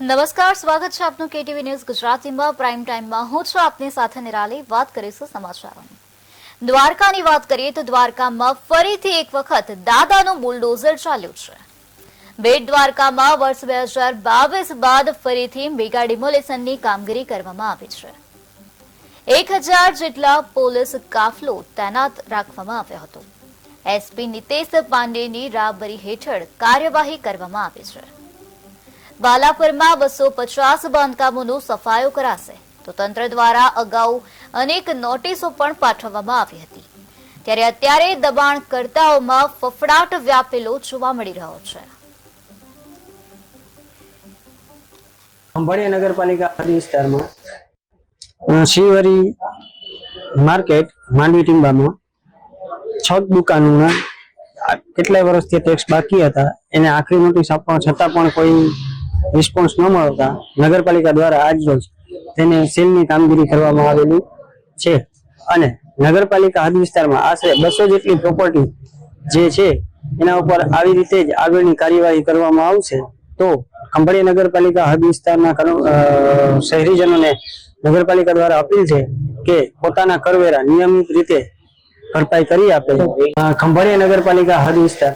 નમસ્કાર, સ્વાગત છે આપનું કેટીવી ન્યૂઝ ગુજરાતીમાં. પ્રાઇમ ટાઈમમાં હું છું આપની સાથે નિરાલી. વાત કરીશું સમાચારોની. દ્વારકાની વાત કરીએ તો દ્વારકામાં ફરીથી એક વખત દાદાનું બુલડોઝર ચાલ્યું છે. બેટ દ્વારકામાં વર્ષ બે હજાર બાવીસ બાદ ફરીથી મેગા ડિમોલેશનની કામગીરી કરવામાં આવી છે. એક હજાર જેટલા પોલીસ કાફલો તૈનાત રાખવામાં આવ્યો હતો. એસપી નિતેશ પાંડેની રાબરી હેઠળ કાર્યવાહી કરવામાં આવી છે. બાલાપુરમાં બસો પચાસ બાંધકામોનો સફાયો કરાશે. તો તંત્ર દ્વારા અગાઉ અનેક નોટિસો પણ પાઠવવામાં આવી હતી. ત્યારે અત્યારે દબાણકર્તાઓમાં ફફડાટ વ્યાપેલો જોવા મળી રહ્યો છે. ખંભાળિયા નગરપાલિકા વિસ્તારમાં શિવરી માર્કેટ માંડવી ટીંબામાં છ દુકાનોના કેટલાય વર્ષથી ટેક્સ બાકી હતા. એને આખરી નોટિસ આપવા છતાં પણ કોઈ રિસ્પોન્સ ન મળતા નગરપાલિકા દ્વારા આજ રોજ તેને સીલની કામગીરી કરવામાં આવેલી છે. અને નગરપાલિકા હદ વિસ્તારમાં આશરે બસો જેટલી પ્રોપર્ટી જે છે, એના ઉપર આવી રીતે જ આગળની કાર્યવાહી કરવામાં આવશે, તો ખંભાળી નગરપાલિકા હદ વિસ્તારના શહેરીજનોને નગરપાલિકા દ્વારા અપીલ છે કે પોતાના કરવેરા નિયમિત રીતે ભરપાઈ કરી આપે. ખંભાળિયા નગરપાલિકા હદ વિસ્તાર